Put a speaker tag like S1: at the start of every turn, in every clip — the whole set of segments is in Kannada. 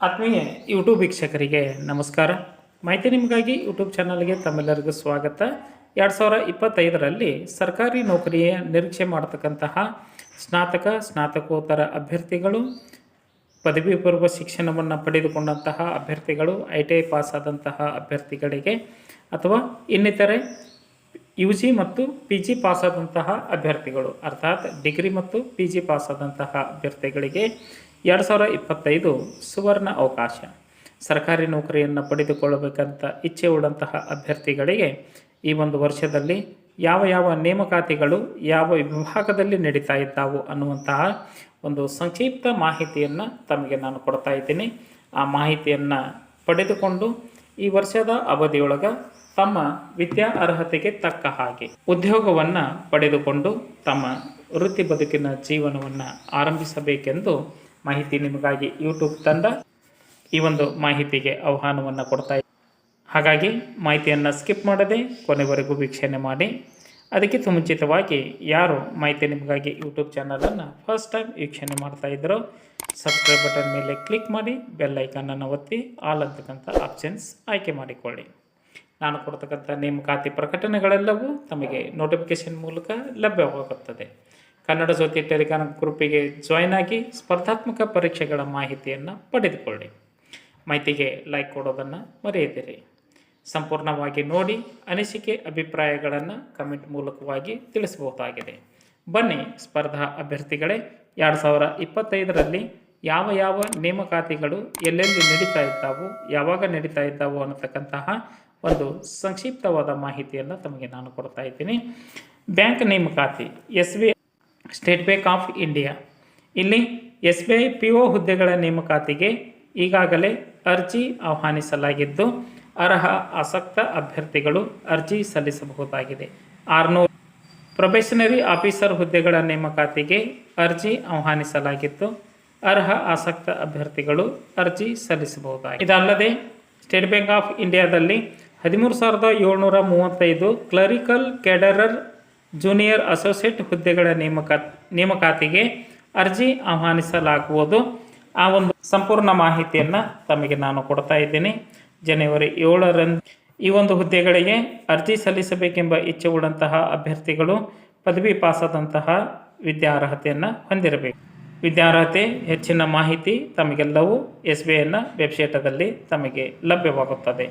S1: ಆತ್ಮೀಯ ಯೂಟ್ಯೂಬ್ ವೀಕ್ಷಕರಿಗೆ ನಮಸ್ಕಾರ. ಮಾಹಿತಿ ನಿಮಗಾಗಿ ಯೂಟ್ಯೂಬ್ ಚಾನಲ್ಗೆ ತಮ್ಮೆಲ್ಲರಿಗೂ ಸ್ವಾಗತ. ಎರಡು ಸಾವಿರ ಇಪ್ಪತ್ತೈದರಲ್ಲಿ ಸರ್ಕಾರಿ ನೌಕರಿಯ ನಿರೀಕ್ಷೆ ಮಾಡತಕ್ಕಂತಹ ಸ್ನಾತಕ, ಸ್ನಾತಕೋತ್ತರ ಅಭ್ಯರ್ಥಿಗಳು ಪದವಿ ಪೂರ್ವ ಶಿಕ್ಷಣವನ್ನು ಪಡೆದುಕೊಂಡಂತಹ ಅಭ್ಯರ್ಥಿಗಳು, ಐ ಟಿ ಐ ಪಾಸ್ ಆದಂತಹ ಅಭ್ಯರ್ಥಿಗಳಿಗೆ ಅಥವಾ ಇನ್ನಿತರೆ ಯು ಜಿ ಮತ್ತು ಪಿ ಜಿ ಪಾಸಾದಂತಹ ಅಭ್ಯರ್ಥಿಗಳು, ಅರ್ಥಾತ್ ಡಿಗ್ರಿ ಮತ್ತು ಪಿ ಜಿ ಪಾಸಾದಂತಹ ಅಭ್ಯರ್ಥಿಗಳಿಗೆ ಎರಡು ಸಾವಿರ ಇಪ್ಪತ್ತೈದು ಸುವರ್ಣ ಅವಕಾಶ. ಸರ್ಕಾರಿ ನೌಕರಿಯನ್ನು ಪಡೆದುಕೊಳ್ಳಬೇಕಂತ ಇಚ್ಛೆ ಉಳ್ಳಂತಹ ಅಭ್ಯರ್ಥಿಗಳಿಗೆ ಈ ಒಂದು ವರ್ಷದಲ್ಲಿ ಯಾವ ಯಾವ ನೇಮಕಾತಿಗಳು ಯಾವ ವಿಭಾಗದಲ್ಲಿ ನಡೀತಾ ಇದ್ದಾವೋ ಅನ್ನುವಂತಹ ಒಂದು ಸಂಕ್ಷಿಪ್ತ ಮಾಹಿತಿಯನ್ನು ತಮಗೆ ನಾನು ಕೊಡ್ತಾ ಇದ್ದೀನಿ. ಆ ಮಾಹಿತಿಯನ್ನು ಪಡೆದುಕೊಂಡು ಈ ವರ್ಷದ ಅವಧಿಯೊಳಗೆ ತಮ್ಮ ವಿದ್ಯಾ ಅರ್ಹತೆಗೆ ತಕ್ಕ ಹಾಗೆ ಉದ್ಯೋಗವನ್ನು ಪಡೆದುಕೊಂಡು ತಮ್ಮ ವೃತ್ತಿ ಬದುಕಿನ ಜೀವನವನ್ನು ಆರಂಭಿಸಬೇಕೆಂದು ಮಾಹಿತಿ ನಿಮಗಾಗಿ ಯೂಟ್ಯೂಬ್ ತಂದ ಈ ಒಂದು ಮಾಹಿತಿಗೆ ಆಹ್ವಾನವನ್ನು ಕೊಡ್ತಾ ಹಾಗಾಗಿ ಮಾಹಿತಿಯನ್ನು ಸ್ಕಿಪ್ ಮಾಡದೆ ಕೊನೆವರೆಗೂ ವೀಕ್ಷಣೆ ಮಾಡಿ. ಅದಕ್ಕಿಂತ ಮುಂಚಿತವಾಗಿ ಯಾರು ಮಾಹಿತಿ ನಿಮಗಾಗಿ ಯೂಟ್ಯೂಬ್ ಚಾನಲನ್ನು ಫಸ್ಟ್ ಟೈಮ್ ವೀಕ್ಷಣೆ ಮಾಡ್ತಾ ಇದ್ದರೂ ಸಬ್ಸ್ಕ್ರೈಬ್ ಬಟನ್ ಮೇಲೆ ಕ್ಲಿಕ್ ಮಾಡಿ ಬೆಲ್ ಐಕನನ್ನು ಒತ್ತಿ ಆಲ್ ಅಂತಕ್ಕಂಥ ಆಪ್ಷನ್ಸ್ ಆಯ್ಕೆ ಮಾಡಿಕೊಳ್ಳಿ. ನಾನು ಕೊಡ್ತಕ್ಕಂಥ ನೇಮಕಾತಿ ಪ್ರಕಟಣೆಗಳೆಲ್ಲವೂ ತಮಗೆ ನೋಟಿಫಿಕೇಶನ್ ಮೂಲಕ ಲಭ್ಯವಾಗುತ್ತದೆ. ಕನ್ನಡ ಜ್ಯೋತಿ ಟೆಲಿಕಾನ್ ಗ್ರೂಪಿಗೆ ಜಾಯ್ನ್ ಆಗಿ ಸ್ಪರ್ಧಾತ್ಮಕ ಪರೀಕ್ಷೆಗಳ ಮಾಹಿತಿಯನ್ನು ಪಡೆದುಕೊಳ್ಳಿ. ಮಾಹಿತಿಗೆ ಲೈಕ್ ಕೊಡೋದನ್ನು ಮರೆಯದಿರಿ. ಸಂಪೂರ್ಣವಾಗಿ ನೋಡಿ ಅನಿಸಿಕೆ ಅಭಿಪ್ರಾಯಗಳನ್ನು ಕಮೆಂಟ್ ಮೂಲಕವಾಗಿ ತಿಳಿಸಬಹುದಾಗಿದೆ. ಬನ್ನಿ ಸ್ಪರ್ಧಾ ಅಭ್ಯರ್ಥಿಗಳೇ, ಎರಡು ಸಾವಿರ ಇಪ್ಪತ್ತೈದರಲ್ಲಿ ಯಾವ ಯಾವ ನೇಮಕಾತಿಗಳು ಎಲ್ಲೆಲ್ಲಿ ನಡೀತಾ ಇದ್ದಾವೋ, ಯಾವಾಗ ನಡೀತಾ ಇದ್ದಾವೋ ಅನ್ನತಕ್ಕಂತಹ ಒಂದು ಸಂಕ್ಷಿಪ್ತವಾದ ಮಾಹಿತಿಯನ್ನು ತಮಗೆ ನಾನು ಕೊಡ್ತಾ ಇದ್ದೀನಿ. ಬ್ಯಾಂಕ್ ನೇಮಕಾತಿ, S B State Bank of India ಇಲ್ಲಿ S B I P O ಹುದ್ದೆಗಳ ನೇಮಕಾತಿಗೆ ಈಗಾಗಲೇ ಅರ್ಜಿ ಆಹ್ವಾನಿಸಲಾಗಿದ್ದು, ಅರ್ಹ ಆಸಕ್ತ ಅಭ್ಯರ್ಥಿಗಳು ಅರ್ಜಿ ಸಲ್ಲಿಸಬಹುದಾಗಿದೆ. ಆರುನೂರು ಪ್ರೊಬೆಷನರಿ ಆಫೀಸರ್ ಹುದ್ದೆಗಳ ನೇಮಕಾತಿಗೆ ಅರ್ಜಿ ಆಹ್ವಾನಿಸಲಾಗಿದ್ದು, ಅರ್ಹ ಆಸಕ್ತ ಅಭ್ಯರ್ಥಿಗಳು ಅರ್ಜಿ ಸಲ್ಲಿಸಬಹುದಾಗಿದೆ. ಇದಲ್ಲದೆ ಸ್ಟೇಟ್ ಬ್ಯಾಂಕ್ ಆಫ್ ಇಂಡಿಯಾದಲ್ಲಿ ಹದಿಮೂರು ಸಾವಿರದ ಏಳ್ನೂರ ಮೂವತ್ತೈದು ಕ್ಲರಿಕಲ್ ಕೆಡರರ್ ಜೂನಿಯರ್ ಅಸೋಸಿಯೇಟ್ ಹುದ್ದೆಗಳ ನೇಮಕಾ, ನೇಮಕಾತಿಗೆ ಅರ್ಜಿ ಆಹ್ವಾನಿಸಲಾಗುವುದು. ಆ ಒಂದು ಸಂಪೂರ್ಣ ಮಾಹಿತಿಯನ್ನು ತಮಗೆ ನಾನು ಕೊಡ್ತಾ ಇದ್ದೀನಿ. ಜನವರಿ ಏಳರಂದು ಈ ಒಂದು ಹುದ್ದೆಗಳಿಗೆ ಅರ್ಜಿ ಸಲ್ಲಿಸಬೇಕೆಂಬ ಇಚ್ಛೆ ಉಳ್ಳಂತಹ ಅಭ್ಯರ್ಥಿಗಳು ಪದವಿ ಪಾಸಾದಂತಹ ವಿದ್ಯಾರ್ಹತೆಯನ್ನು ಹೊಂದಿರಬೇಕು. ವಿದ್ಯಾರ್ಹತೆ, ಹೆಚ್ಚಿನ ಮಾಹಿತಿ ತಮಗೆಲ್ಲವೂ ಎಸ್ ಬಿ ಐನ ವೆಬ್ಸೈಟದಲ್ಲಿ ತಮಗೆ ಲಭ್ಯವಾಗುತ್ತದೆ.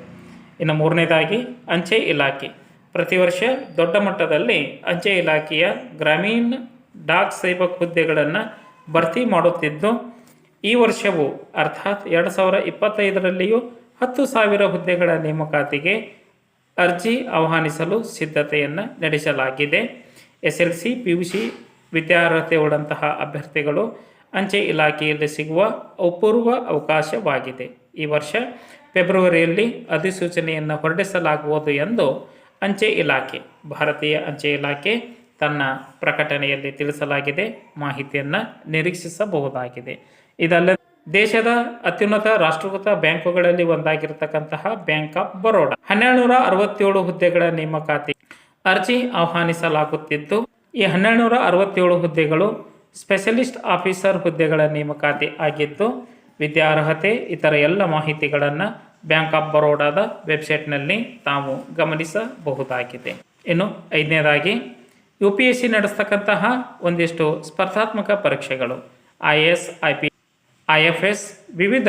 S1: ಇನ್ನು ಮೂರನೇದಾಗಿ, ಅಂಚೆ ಇಲಾಖೆ. ಪ್ರತಿ ವರ್ಷ ದೊಡ್ಡ ಮಟ್ಟದಲ್ಲಿ ಅಂಚೆ ಇಲಾಖೆಯ ಗ್ರಾಮೀಣ ಡಾಕ್ ಸೇವಕ್ ಹುದ್ದೆಗಳನ್ನು ಭರ್ತಿ ಮಾಡುತ್ತಿದ್ದು, ಈ ವರ್ಷವು ಅರ್ಥಾತ್ ಎರಡು ಸಾವಿರ ಇಪ್ಪತ್ತೈದರಲ್ಲಿಯೂ ಹತ್ತು ಸಾವಿರ ಹುದ್ದೆಗಳ ನೇಮಕಾತಿಗೆ ಅರ್ಜಿ ಆಹ್ವಾನಿಸಲು ಸಿದ್ಧತೆಯನ್ನು ನಡೆಸಲಾಗಿದೆ. S L C P U C ವಿದ್ಯಾರ್ಹತೆ ಉಳ್ಳಂತಹ ಅಭ್ಯರ್ಥಿಗಳು ಅಂಚೆ ಇಲಾಖೆಯಲ್ಲಿ ಸಿಗುವ ಅಪೂರ್ವ ಅವಕಾಶವಾಗಿದೆ. ಈ ವರ್ಷ ಫೆಬ್ರವರಿಯಲ್ಲಿ ಅಧಿಸೂಚನೆಯನ್ನು ಹೊರಡಿಸಲಾಗುವುದು ಎಂದು ಅಂಚೆ ಇಲಾಖೆ, ಭಾರತೀಯ ಅಂಚೆ ಇಲಾಖೆ ತನ್ನ ಪ್ರಕಟಣೆಯಲ್ಲಿ ತಿಳಿಸಲಾಗಿದೆ, ಮಾಹಿತಿಯನ್ನು ನಿರೀಕ್ಷಿಸಬಹುದಾಗಿದೆ. ಇದಲ್ಲ ದೇಶದ ಅತ್ಯುನ್ನತ ರಾಷ್ಟ್ರೀಕೃತ ಬ್ಯಾಂಕುಗಳಲ್ಲಿ ಒಂದಾಗಿರತಕ್ಕಂತಹ ಬ್ಯಾಂಕ್ ಆಫ್ ಬರೋಡಾ. ಹನ್ನೆರಡುನೂರ ಅರವತ್ತೇಳು ಹುದ್ದೆಗಳ ನೇಮಕಾತಿ ಅರ್ಜಿ ಆಹ್ವಾನಿಸಲಾಗುತ್ತಿದ್ದು, ಈ ಹನ್ನೆರಡುನೂರ ಅರವತ್ತೇಳು ಹುದ್ದೆಗಳು ಸ್ಪೆಷಲಿಸ್ಟ್ ಆಫೀಸರ್ ಹುದ್ದೆಗಳ ನೇಮಕಾತಿ ಆಗಿದ್ದು, ವಿದ್ಯಾರ್ಹತೆ, ಇತರ ಎಲ್ಲ ಮಾಹಿತಿಗಳನ್ನು ಬ್ಯಾಂಕ್ ಆಫ್ ಬರೋಡಾದ ವೆಬ್ಸೈಟ್ನಲ್ಲಿ ತಾವು ಗಮನಿಸಬಹುದಾಗಿದೆ. ಇನ್ನು ಐದನೇದಾಗಿ ಯು ಪಿ ಎಸ್ ಸಿ ನಡೆಸ್ತಕ್ಕಂತಹ ಒಂದಿಷ್ಟು ಸ್ಪರ್ಧಾತ್ಮಕ ಪರೀಕ್ಷೆಗಳು, I S, I P I F S, ವಿವಿಧ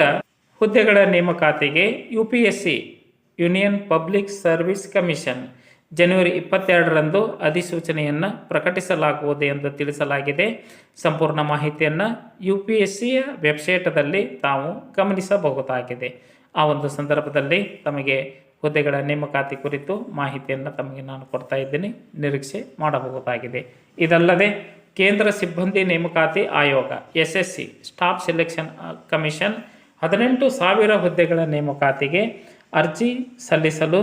S1: ಹುದ್ದೆಗಳ ನೇಮಕಾತಿಗೆ U P S C Union Public Service Commission, ಜನವರಿ ಇಪ್ಪತ್ತೆರಡರಂದು ಅಧಿಸೂಚನೆಯನ್ನು ಪ್ರಕಟಿಸಲಾಗುವುದು ಎಂದು ತಿಳಿಸಲಾಗಿದೆ. ಸಂಪೂರ್ಣ ಮಾಹಿತಿಯನ್ನು ಯು ಪಿ ಎಸ್ ಸಿಯ ವೆಬ್ಸೈಟದಲ್ಲಿ ತಾವು ಗಮನಿಸಬಹುದಾಗಿದೆ. ಆ ಒಂದು ಸಂದರ್ಭದಲ್ಲಿ ತಮಗೆ ಹುದ್ದೆಗಳ ನೇಮಕಾತಿ ಕುರಿತು ಮಾಹಿತಿಯನ್ನು ತಮಗೆ ನಾನು ಕೊಡ್ತಾ ಇದ್ದೀನಿ. ನಿರೀಕ್ಷೆ ಮಾಡಬಹುದಾಗಿದೆ. ಇದಲ್ಲದೆ ಕೇಂದ್ರ ಸಿಬ್ಬಂದಿ ನೇಮಕಾತಿ ಆಯೋಗ S S C staff selection commission ಹದಿನೆಂಟು ಸಾವಿರ ಹುದ್ದೆಗಳ ನೇಮಕಾತಿಗೆ ಅರ್ಜಿ ಸಲ್ಲಿಸಲು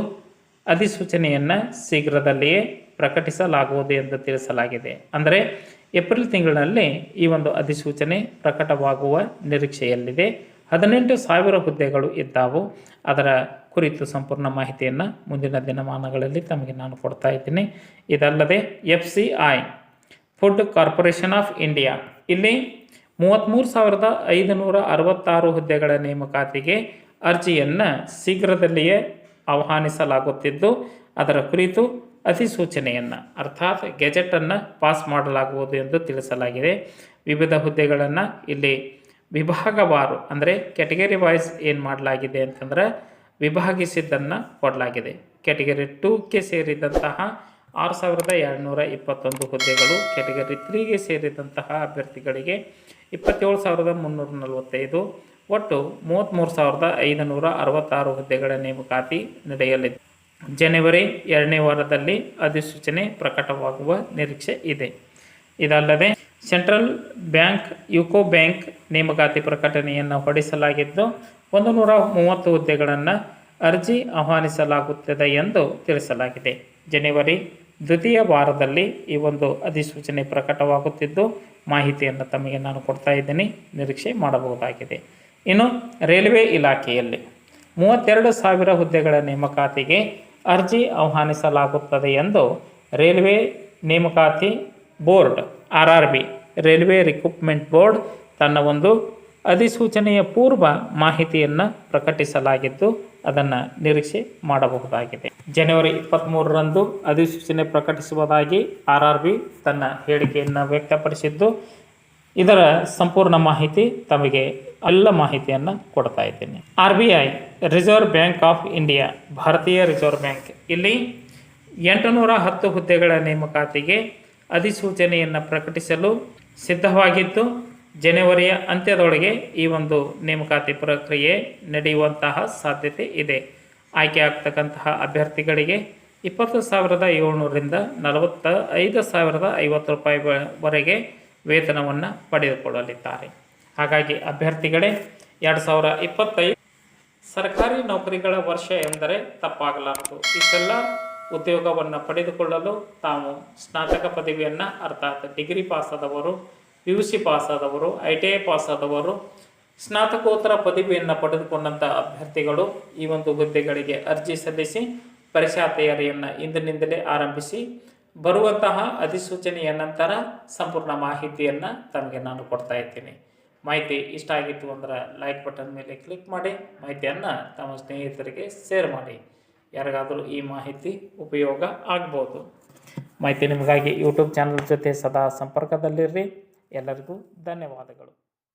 S1: ಅಧಿಸೂಚನೆಯನ್ನು ಶೀಘ್ರದಲ್ಲಿಯೇ ಪ್ರಕಟಿಸಲಾಗುವುದು ಎಂದು ತಿಳಿಸಲಾಗಿದೆ. ಅಂದರೆ ಏಪ್ರಿಲ್ ತಿಂಗಳಿನಲ್ಲಿ ಈ ಒಂದು ಅಧಿಸೂಚನೆ ಪ್ರಕಟವಾಗುವ ನಿರೀಕ್ಷೆಯಲ್ಲಿದೆ. ಹದಿನೆಂಟು ಸಾವಿರ ಹುದ್ದೆಗಳು ಇದ್ದಾವು. ಅದರ ಕುರಿತು ಸಂಪೂರ್ಣ ಮಾಹಿತಿಯನ್ನು ಮುಂದಿನ ದಿನಮಾನಗಳಲ್ಲಿ ತಮಗೆ ನಾನು ಕೊಡ್ತಾ ಇದ್ದೀನಿ. ಇದಲ್ಲದೆ F C I food corporation of India, ಇಲ್ಲಿ ಮೂವತ್ತ್ಮೂರು ಸಾವಿರದ ಐದುನೂರ ಅರವತ್ತಾರು ಹುದ್ದೆಗಳ ನೇಮಕಾತಿಗೆ ಅರ್ಜಿಯನ್ನು ಶೀಘ್ರದಲ್ಲಿಯೇ ಆಹ್ವಾನಿಸಲಾಗುತ್ತಿದ್ದು, ಅದರ ಕುರಿತು ಅಧಿಸೂಚನೆಯನ್ನು, ಅರ್ಥಾತ್ ಗೆಜೆಟನ್ನು ಪಾಸ್ ಮಾಡಲಾಗುವುದು ಎಂದು ತಿಳಿಸಲಾಗಿದೆ. ವಿವಿಧ ಹುದ್ದೆಗಳನ್ನು ಇಲ್ಲಿ ವಿಭಾಗವಾರು ಅಂದರೆ ಕ್ಯಾಟಗರಿ ವೈಸ್ ಏನು ಮಾಡಲಾಗಿದೆ ಅಂತಂದ್ರೆ ವಿಭಾಗಿಸಿದ್ದನ್ನು ಕೊಡಲಾಗಿದೆ. ಕ್ಯಾಟಗರಿ ಟೂಕ್ಕೆ ಸೇರಿದಂತಹ ಆರು ಸಾವಿರದ ಎರಡುನೂರ ಇಪ್ಪತ್ತೊಂದು ಹುದ್ದೆಗಳು ಕ್ಯಾಟಗರಿ ತ್ರೀಗೆ ಸೇರಿದಂತಹ ಅಭ್ಯರ್ಥಿಗಳಿಗೆ ಇಪ್ಪತ್ತೇಳು ಸಾವಿರದ ಮುನ್ನೂರ ನಲವತ್ತೈದು, ಒಟ್ಟು ಮೂವತ್ತ್ಮೂರು ಸಾವಿರದ ಐದುನೂರ ಅರವತ್ತಾರು ಹುದ್ದೆಗಳ ನೇಮಕಾತಿ ನಡೆಯಲಿದೆ. ಜನವರಿ ಎರಡನೇ ವಾರದಲ್ಲಿ ಅಧಿಸೂಚನೆ ಪ್ರಕಟವಾಗುವ ನಿರೀಕ್ಷೆ ಇದೆ. ಇದಲ್ಲದೆ ಸೆಂಟ್ರಲ್ ಬ್ಯಾಂಕ್, ಯುಕೋ ಬ್ಯಾಂಕ್ ನೇಮಕಾತಿ ಪ್ರಕಟಣೆಯನ್ನು ಹೊರಡಿಸಲಾಗಿದ್ದು ಒಂದು ನೂರ ಮೂವತ್ತು ಹುದ್ದೆಗಳನ್ನು ಅರ್ಜಿ ಆಹ್ವಾನಿಸಲಾಗುತ್ತದೆ ಎಂದು ತಿಳಿಸಲಾಗಿದೆ. ಜನವರಿ ದ್ವಿತೀಯ ವಾರದಲ್ಲಿ ಈ ಒಂದು ಅಧಿಸೂಚನೆ ಪ್ರಕಟವಾಗುತ್ತಿದ್ದು, ಮಾಹಿತಿಯನ್ನು ತಮಗೆ ನಾನು ಕೊಡ್ತಾ ಇದ್ದೀನಿ, ನಿರೀಕ್ಷೆ ಮಾಡಬಹುದಾಗಿದೆ. ಇನ್ನು ರೈಲ್ವೆ ಇಲಾಖೆಯಲ್ಲಿ ಮೂವತ್ತೆರಡು ಸಾವಿರ ಹುದ್ದೆಗಳ ನೇಮಕಾತಿಗೆ ಅರ್ಜಿ ಆಹ್ವಾನಿಸಲಾಗುತ್ತದೆ ಎಂದು ರೈಲ್ವೆ ನೇಮಕಾತಿ board R R B railway recruitment board ತನ್ನ ಒಂದು ಅಧಿಸೂಚನೆಯ ಪೂರ್ವ ಮಾಹಿತಿಯನ್ನು ಪ್ರಕಟಿಸಲಾಗಿದ್ದು, ಅದನ್ನು ನಿರೀಕ್ಷೆ ಮಾಡಬಹುದಾಗಿದೆ. ಜನವರಿ ಇಪ್ಪತ್ತ್ಮೂರರಂದು ಅಧಿಸೂಚನೆ ಪ್ರಕಟಿಸುವುದಾಗಿ ಆರ್ ಆರ್ ಬಿ ತನ್ನ ಹೇಳಿಕೆಯನ್ನು ವ್ಯಕ್ತಪಡಿಸಿದ್ದು, ಇದರ ಸಂಪೂರ್ಣ ಮಾಹಿತಿ ತಮಗೆ ಎಲ್ಲ ಮಾಹಿತಿಯನ್ನು ಕೊಡ್ತಾ ಇದ್ದೀನಿ. R B I reserve bank of India, ಭಾರತೀಯ ರಿಸರ್ವ್ ಬ್ಯಾಂಕ್, ಇಲ್ಲಿ ಎಂಟುನೂರ ಹತ್ತು ಹುದ್ದೆಗಳ ನೇಮಕಾತಿಗೆ ಅಧಿಸೂಚನೆಯನ್ನು ಪ್ರಕಟಿಸಲು ಸಿದ್ಧವಾಗಿದ್ದು, ಜನವರಿಯ ಅಂತ್ಯದೊಳಗೆ ಈ ಒಂದು ನೇಮಕಾತಿ ಪ್ರಕ್ರಿಯೆ ನಡೆಯುವಂತಹ ಸಾಧ್ಯತೆ ಇದೆ. ಆಯ್ಕೆ ಆಗ್ತಕ್ಕಂತಹ ಅಭ್ಯರ್ಥಿಗಳಿಗೆ ಇಪ್ಪತ್ತು ಸಾವಿರದ ಏಳ್ನೂರರಿಂದ ನಲವತ್ತ ಐದು ಸಾವಿರದ ಐವತ್ತು ರೂಪಾಯಿ ವರೆಗೆ ವೇತನವನ್ನು ಪಡೆದುಕೊಳ್ಳಲಿದ್ದಾರೆ. ಹಾಗಾಗಿ ಅಭ್ಯರ್ಥಿಗಳೇ, ಎರಡು ಸಾವಿರ ಇಪ್ಪತ್ತೈದು ಸರ್ಕಾರಿ ನೌಕರಿಗಳ ವರ್ಷ ಎಂದರೆ ತಪ್ಪಾಗಲಾರದು. ಇಷ್ಟೆಲ್ಲ. ಉದ್ಯೋಗವನ್ನು ಪಡೆದುಕೊಳ್ಳಲು ತಾವು ಸ್ನಾತಕ ಪದವಿಯನ್ನು ಅರ್ಥಾತ್ ಡಿಗ್ರಿ ಪಾಸಾದವರು ಪಿ ಯು ಸಿ ಪಾಸಾದವರು ಐ ಟಿ ಐ ಪಾಸಾದವರು ಸ್ನಾತಕೋತ್ತರ ಪದವಿಯನ್ನು ಪಡೆದುಕೊಂಡಂಥ ಅಭ್ಯರ್ಥಿಗಳು ಈ ಒಂದು ಹುದ್ದೆಗಳಿಗೆ ಅರ್ಜಿ ಸಲ್ಲಿಸಿ ಪರೀಕ್ಷಾ ತಯಾರಿಯನ್ನು ಇಂದಿನಿಂದಲೇ ಆರಂಭಿಸಿ ಬರುವಂತಹ ಅಧಿಸೂಚನೆಯ ನಂತರ ಸಂಪೂರ್ಣ ಮಾಹಿತಿಯನ್ನು ತಮಗೆ ನಾನು ಕೊಡ್ತಾ ಇದ್ದೀನಿ. ಮಾಹಿತಿ ಇಷ್ಟ ಆಗಿತ್ತು ಅಂದ್ರೆ ಲೈಕ್ ಬಟನ್ ಮೇಲೆ ಕ್ಲಿಕ್ ಮಾಡಿ, ಮಾಹಿತಿಯನ್ನು ತಮ್ಮ ಸ್ನೇಹಿತರಿಗೆ ಶೇರ್ ಮಾಡಿ. ಯಾರಿಗಾದರೂ ಈ ಮಾಹಿತಿ ಉಪಯೋಗ ಆಗ್ಬೋದು. ಮಾಹಿತಿ ನಿಮಗಾಗಿ ಯೂಟ್ಯೂಬ್ ಚಾನಲ್ ಜೊತೆ ಸದಾ ಸಂಪರ್ಕದಲ್ಲಿರ್ರಿ ಎಲ್ಲರಿಗೂ ಧನ್ಯವಾದಗಳು.